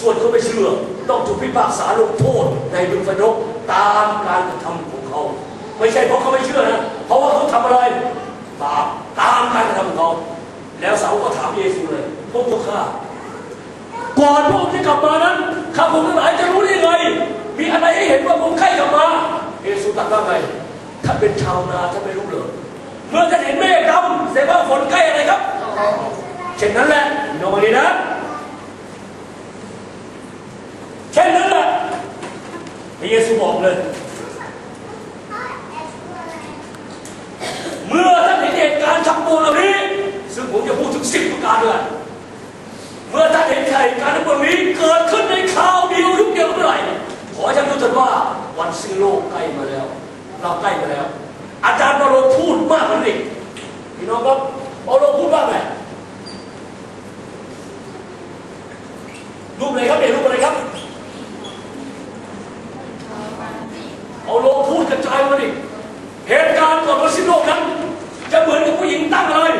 ส่วนคนไม่เชื่อ ต้องถูกพิพากษาลงโทษในบึงฟนกตามการกระทำของเขา ไม่ใช่เพราะเขาไม่เชื่อนะเพราะว่าเขาทำอะไรบาปตามการกระทำของเขาแล้วสาวก็ถามเยซูเลยพวกพวกข้าก่อนพระองค์จะกลับมานั้นข้าพงทั้งหลายจะรู้ได้ไงมีอะไรให้เห็นว่าผมใกล้กลับมาเยซูตรัสว่าไงท่านเป็นชาวนาท่านไม่รู้เหรอเมื่อท่านเห็นเมฆดำแสดงว่าฝนใกล้อะไรครับ เช่นนั้นแหละนองดีนะ เช่นนั้นแหละพระเยซูบอกเลย เมื่อท่านเห็นเหตุการณ์ทั้งปวงเหล่านี้ ซึ่งผมจะพูดถึงสิบประการด้วยเมื่อท่านเห็นเหตุการณ์ทั้งปวงนี้เกิดขึ้นในคราวเดียวยุคเดียวเมื่อไหร่ขอให้ท่านรู้จักว่าวันสิ้นโลกใกล้มาแล้ว เราใกล้มาแล้ว อาจารย์เปาโลพูดมากกว่านี้อีกพี่น้องครับเปาโลพูดว่าไงรูปอะไรครับเนี่ยรูปอะไรครับเปาโลพูดกระจายมาดิเหตุการณ์ก่อนวันสิ้นโลกนั้น จะเหมือนกับผู้หญิงตั้งเลย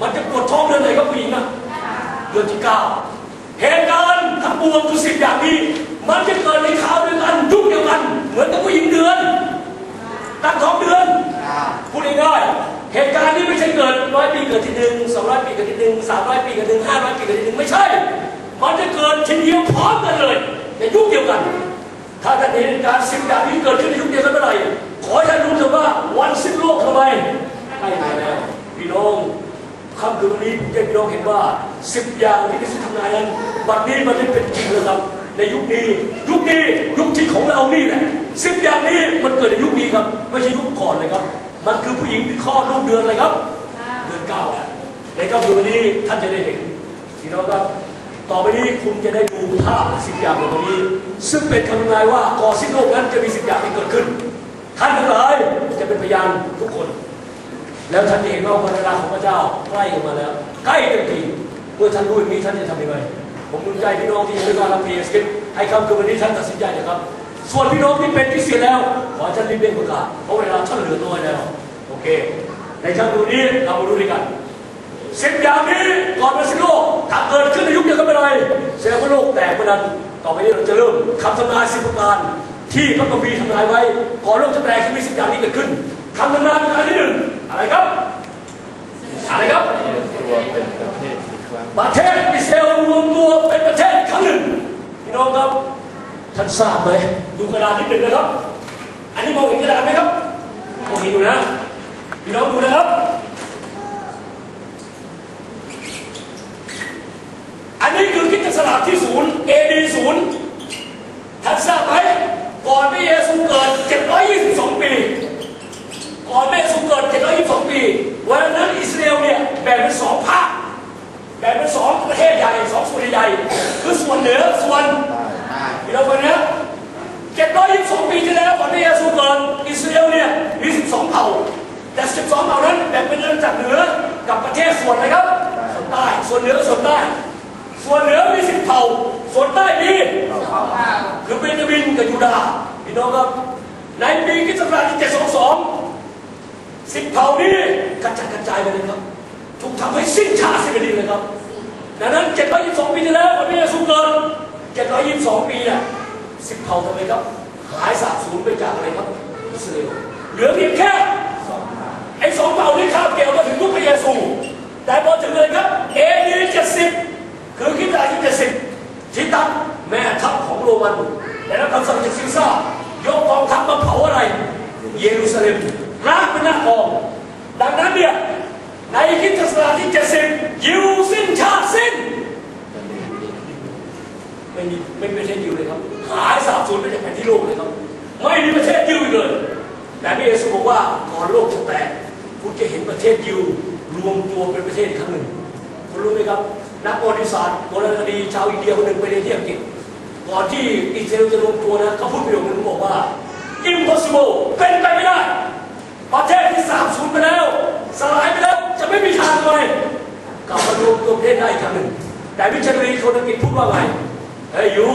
มันจะปวดท้องเดือนไหนครับผู้หญิงอะ เดือนที่เก้า เหตุการณ์ทั้งปวงคือสิบอย่างนี้ มันจะเกิดในคราวเดียวกันยุคเดียวกัน เหมือนกับผู้หญิงเดือนตั้งท้องเดือนพูดง่ายๆเหตุการณ์นี้ไม่ใช่เกิดร้อยปีเกิดทีหนึ่งสองร้อยปีเกิดทีหนึ่งสามร้อยปีเกิดทีหนึ่งห้าร้อยปีเกิดทีหนึ่งไม่ใช่ มันจะเกิดทีเดียวพร้อมกันเลยในยุคเดียวกัน ถ้าท่านเห็นเหตุการณ์สิบอย่างนี้เกิดขึ้นในยุคเดียวกันเมื่อไหร่ขอให้ท่านรู้เถอะว่าวันสิ้นโลกทำไมใกล้มาแล้วพี่น้อง ค่ำคืนวันนี้ผมจะให้พี่น้องเห็นว่าสิบอย่างที่พิสุทำนายนั้นวันนี้มันได้เป็นจริงแล้วครับ ในยุคนี้ยุคนี้ยุคที่ของเรานี่แหละสิบอย่างนี้มันเกิดในยุคนี้ครับ ไม่ใช่ยุคก่อนเลยครับ มันคือผู้หญิงที่คลอดลูกเดือนอะไรครับ เดือนเก้าแหละในค่ำคืนวันนี้ท่านจะได้เห็นพี่น้องครับต่อไปนี้คุณจะได้ดูภาพสิบอย่างของนี้ ซึ่งเป็นคำทำนายว่าก่อนสิ้นโลกนั้นจะมีสิบอย่างที่เกิดขึ้น ท่านทั้งหลายจะเป็นพยานทุกคน แล้วท่านจะเห็นว่าวันเวลาของพระเจ้าใกล้มาแล้ว ใกล้เต็มทีเมื่อท่านรู้อย่างนี้ท่านจะทำยังไงผมมุ่งใจพี่น้องที่ยังไม่มารับเพียสกิปให้คำคือวันนี้ท่านตัดสินใจนะครับ ส่วนพี่น้องที่เป็นที่เสียแล้ว ขอท่านรีบเร่งประกาศเพราะเวลาท่านเหลือน้อยแล้ว โอเค ในคำคืนนี้เรามาดูด้วยกันสิบอย่างนี้ก่อนเป็นสิโลกถ้าเกิดขึ้นในยุคเดียวกันไม่ไรแสดงว่าโลกแตกเมื่อนั้นต่อไปนี้เราจะเริ่มคำทำนายสิบประการที่พระคัมภีร์ทำนายไว้ก่อนโลกจะแตกจะมีสิบอย่างนี้เกิดขึ้นคำทำนายประการที่หนึ่ง อะไรครับ อะไรครับประเทศอิสราเอลรวมตัวเป็นประเทศครั้งหนึ่งพี่น้องครับท่านทราบไหมดูกระดาษนิดหนึ่งนะครับ อันนี้มองเห็นกระดาษไหมครับมองเห็นอยู่นะพี่น้องดูนะครับ อันนี้คือคิดสลักที่ศูนย์ AD ศูนย์ท่านทราบไหมก่อนพระเยซูเกิด 722 ปี ก่อนแม่สุเกิด 722 ปี วันนั้นอิสราเอลเนี่ยแบ่งเป็นสองภาค แบ่งเป็นสองประเทศใหญ่สองส่วนใหญ่คือส่วนเหนือส่วนใต้พี่น้องฟังนะ722 ปีที่แล้วก่อนพระเยซูเกิดอิสราเอลเนี่ยมี 12 เผ่า แต่ 12 เผ่านั้นแบ่งเป็นเรื่องจากเหนือกับประเทศส่วนอะไรครับส่วนใต้ส่วนเหนือกับส่วนใต้ส่วนเหนือมี10เผ่า ส่วนใต้มีคือเบนจามินกับยูดาห์พี่น้องครับในปีคริสตศักราชที่722 สิบเผ่านี้กระจัดกระจายไปเลยครับ ถูกทำให้สิ้นชาติสิ้นแผ่นดินเลยครับ ดังนั้น 722 ปีที่แล้ววันนี้สุเกิน722 ปีเนี่ยสิบเผ่าทำไมครับ หายสาบสูญไปจากอะไรครับอิสราเอลเหลือเพียงแค่ไอ้สองเผ่านี้ข้ามเกี่ยวมาถึงยุคพระเยซู แต่พอถึงเลยครับเอเดี70คือคริสตศักราชที่70ทิตัสแม่ทัพของโรมันได้รับคำสั่งจากซิลซ่ายกกองทัพมาเผาอะไร เยรูซาเล็มร้างเป็นหน้าออกดังนั้นเนี่ยในคริสตศักราชที่ 70 ยิวสิ้นชาติสิ้น ไม่มีไม่มีประเทศยิวเลยครับ หายสาบสูญไปจากแผ่นที่โลกเลยครับ ไม่มีประเทศยิวอีกเลย แต่พระเยซูบอกว่าก่อน โลกจะแตกคุณจะเห็นประเทศยิวรวมตัวเป็นประเทศครั้งหนึ่งคุณรู้ไหมครับ นักประวัติศาสตร์โบราณคดีชาวอินเดียคนหนึ่งไปเรียนที่อังกฤษก่อนที่อิสราเอลจะรวมตัวนะเขาพูดประโยคนึงบอกว่า impossible เป็นไปไม่ได้ ประเทศที่สามสูญไปแล้ว สลายไปแล้วจะไม่มีทางเลยกลับมารวมตัวประเทศได้อีกครั้งหนึ่ง แต่วิชารีคนอังกฤษพูดว่าไงเฮ้ยยู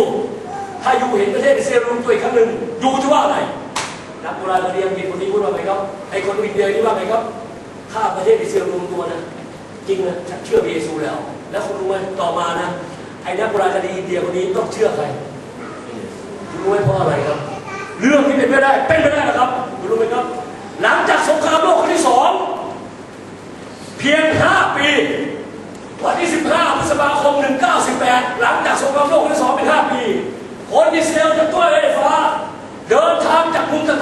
ถ้ายูเห็นประเทศอิสราเอลรวมตัวอีกครั้งหนึ่งยูจะว่าอะไง นักโบราณคดีอังกฤษคนนี้พูดว่าไงครับไอ้คนอินเดียนี่ว่าไงครับถ้าประเทศอิสราเอลรวมตัวนะจริงนะฉันเชื่อเยซูแล้ว แล้วคุณรู้ไหมต่อมานะไอ้นักโบราณคดีอินเดียคนนี้ต้องเชื่อใครรู้ไหมเพราะอะไรครับ เรื่องที่เป็นไม่ได้เป็นไม่ได้นะครับคุณรู้ไหมครับ หลังจากสงครามโลกครั้งที่สองเพียง 5 ปี วันที่ 15พฤษภาคม 1918 หลังจากสงครามโลกครั้งที่สองเป็น 5 ปีคนอิสราเอลจากตัวไฟฟ้าเดินทา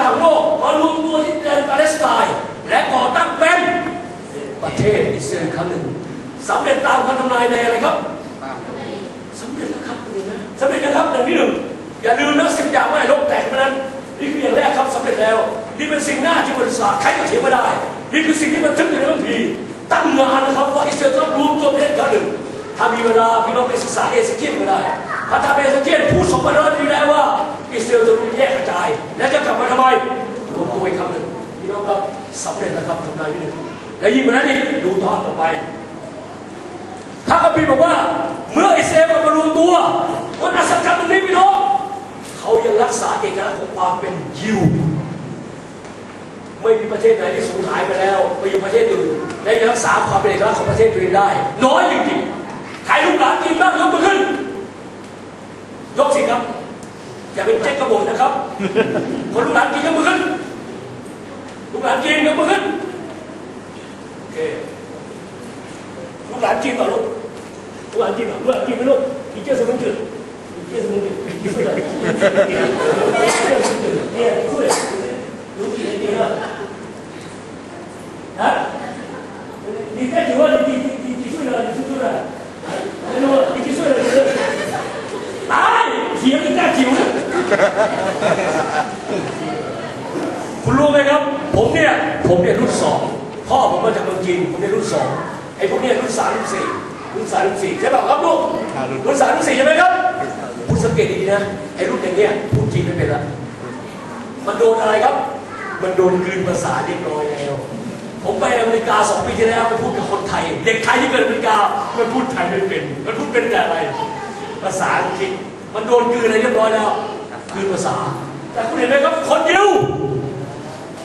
จากมุมต่างๆโลกมารวมตัวที่แดนปาเลสไตน์และก่อตั้งเป็นประเทศอิสราเอลครั้งหนึ่งสำเร็จตามคำทำนายในอะไรครับสำเร็จแล้วครับคุณนะสำเร็จแล้วครับอย่างที่หนึ่งอย่าลืมนะสิ่งอย่างไม่ให้โลกแตกเพราะนั้นนี่คืออย่างแรกครับสำเร็จแล้ว นี่เป็นสิ่งหน้าที่บริษัทใครก็เถียงไม่ได้ นี่คือสิ่งที่บันทึกอยู่ในบัญชีตั้งนานนะครับว่าอิสราเอลต้องรวมตัวเป็นครั้งหนึ่งถ้ามีเวลาพี่น้องไปศึกษาเอเสเคียนก็ได้พระธรรมเอเสเคียนพูดสองพันร้อยปีแล้วว่า อิสราเอลจะแยกกระจาย และจะกลับมาทำไมรวมตัวอีกครั้งหนึ่งพี่น้องครับสำเร็จแล้วครับทำนายที่หนึ่งและยิ่งกว่านั้นอีกดูตอนต่อไปพระคัมภีร์บอกว่า เมื่ออิสราเอลมารวมตัวคนอัศจรรย์ตรงนี้พี่น้องเขายังรักษาเอกลักษณ์ของความเป็นยิวไม่มีประเทศไหนที่สูญหายไปแล้วไปอยู่ประเทศอื่นและยังรักษาความเป็นเอกลักษณ์ของประเทศตัวเองได้ น้อยจริงๆใครลูกหลานกินบ้างยกมือขึ้น ยกสิครับ อย่าเป็นเจ๊กระโบนนะครับ คนลูกหลานกินยกมือขึ้น ลูกหลานกินยกมือขึ้น โอเค ลูกหลานกินเหรลูก ลูกหลานกินเหรอลูกหลานกินไหมลูกกินเจ๊สมุนจืดกินเจ๊สมุนจืด รุ่นสองพ่อผมมาจากเมืองจีนผมเนี่ยรุ่นสองไอ้พวกเนี่ยรุ่นสามรุ่นสี่รุ่นสามรุ่นสี่ใช่ป่ะครับลูกรุ่นสามรุ่นสี่ใช่ไหมครับคุณสังเกตดีๆนะไอ้รุ่นอย่างเนี้ยพูดจีนไม่เป็นละมันโดนอะไรครับ มันโดนกลืนภาษาเรียบร้อยแล้วผมไปอเมริกาสองปีที่แล้วไปพูดกับคนไทย เด็กไทยที่เกิดอเมริกามันพูดไทยไม่เป็นมันพูดเป็นแต่อะไร ภาษาอังกฤษมันโดนกลืนอะไรเรียบร้อยแล้วกลืนภาษา แต่คุณเห็นไหมครับคนยิว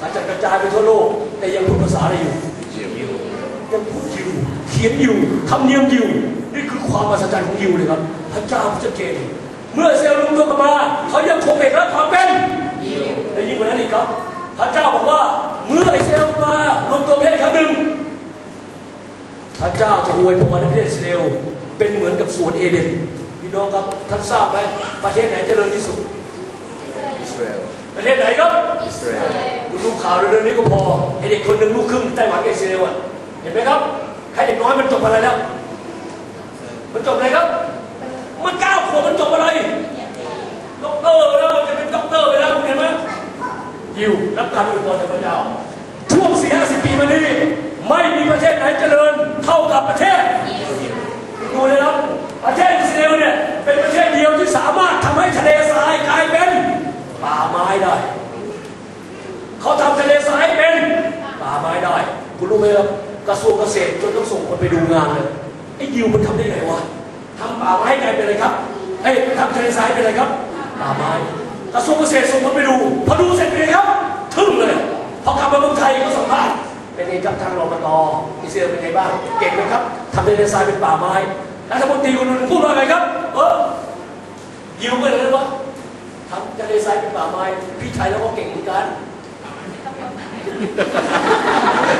กระจัดกระจายไปทั่วโลก แต่ยังพูดภาษาอะไรอยู่ยังพูดยิวเขียนยิวทำเนียมยิวนี่คือความมหัศจรรย์ของยิวเลยครับพระเจ้าชัดเจนเมื่อเซลล์รวมตัวกันมาเขายังคงเอกลักษณ์ความเป็นยิวและยิ่งกว่านั้นอีกครับ พระเจ้าบอกว่าเมื่อไอเซลล์มารวมตัวเป็นครั้งหนึ่งพระเจ้าจะอวยพรในประเทศอิสราเอลเป็นเหมือนกับสวนเอเดนพี่น้องครับท่านทราบไหมประเทศไหนเจริญที่สุดอิสราเอลประเทศไหนครับอิสราเอลคุณดู ข่าวเรื่องนี้ก็พอไอเด็กคนหนึ่งลูกครึ่งไต้หวันกับอิสราเอลอะเห็นไหมครับใครเด็กน้อยมันจบอะไรแล้ว มันจบอะไรครับ มันเก้าขวบมันจบอะไรด็อกเตอร์แล้วจะเป็นด็อกเตอร์ไปแล้วคุณเห็นไหมยิวรับการอวยพรจากพระเจ้าช่วงสี่ห้าสิบปีมานี้ไม่มีประเทศไหนเจริญเท่ากับประเทศ ดูเลยครับประเทศอิสราเอลเนี่ยเป็นประเทศเดียวที่สามารถทำให้ทะเลทรายกลายเป็นป่าไม้ได้ เขาทำทะเลทรายเป็นป่าไม้ได้ คุณรู้ไหมครับกระทรว ต้องส่งคนไปดูงานเลยไอ้ยิวมันทำได้ไงวะทำป่าไม้กลายเป็นอะไรครับเอ้ยทำทะเลทรายเป็นอะไรครับป่าไม้กระทรวงเกษตรส่งคนไปดู พอดูเสร็จเป็นไงครับทึ่งเลยพอกลับมาเมืองไทยก็สัมภาษณ์เป็นไงครับทางรมตอิสราเอลเป็นไงบ้างเก่งไหมครับทำทะเลทรายเป็นป่าไม้รัฐมนตรีคนนึงพูดว่าไงครับ เออยิวไปเลยวะทำทะเลทรายเป็นป่าไม้พี่ชายแล้วก็เก่งเหมือนกัน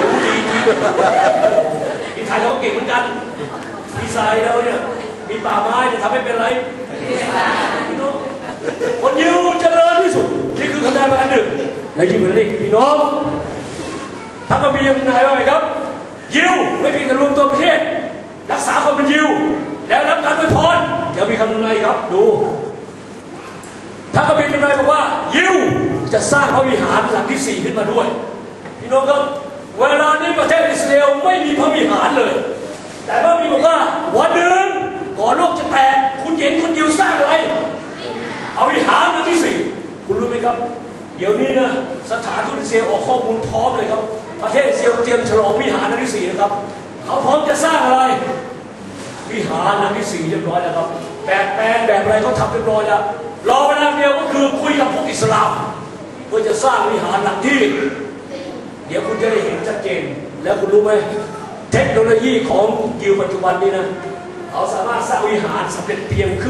รู้ดีดีายเราเก่งเหมือนกันพี่ชายเราเนี่ยมีป่าไม้เนี่ยทำให้เป็นไรพี่น้องคนยิวเจริญที่สุดนี่คือคะแนนมาอันหนึ่งและยิ่งกว่านี้พี่น้องถ้าก็มียังไงว่าไงครับ ยิวไม่เพียงแต่รวมตัวประเทศ รักษาความเป็นยิว แล้วรับการอวยพรเดี๋ยวมีคำทำนายครับดูพระคัมภีร์ทำนายบอกว่ายิวจะสร้างพระวิหารหลังที่สี่ขึ้นมาด้วย พี่น้องครับเวลา ราไม่มีพระวิหารเลย แต่พระมีบอกว่าวันหนึ่งก่อนโลกจะแตกคุณเห็นคนยิวสร้างอะไร เอาวิหารหลังที่สี่คุณรู้ไหมครับ เดี๋ยวนี้นะสถานทูตอิสราเอลออกข้อมูลพร้อมเลยครับ ประเทศอิสราเอลเตรียมฉลองวิหารหลังที่สี่นะครับ เขาพร้อมจะสร้างอะไร วิหารหลังที่สี่เรียบร้อยแล้วครับแบบแปลนแบบอะไรเขาทำเรียบร้อยแล้วรอเวลาเดียวก็คือคุยกับพวกอิสลามเพื่อจะสร้างวิหารหลังที่ เดี๋ยวคุณจะได้เห็นชัดเจน แล้วคุณรู้ไหมเทคโนโลยีของยิวปัจจุบันนี้นะ เขาสามารถสร้างวิหารสำเร็จเพียงครึ่ง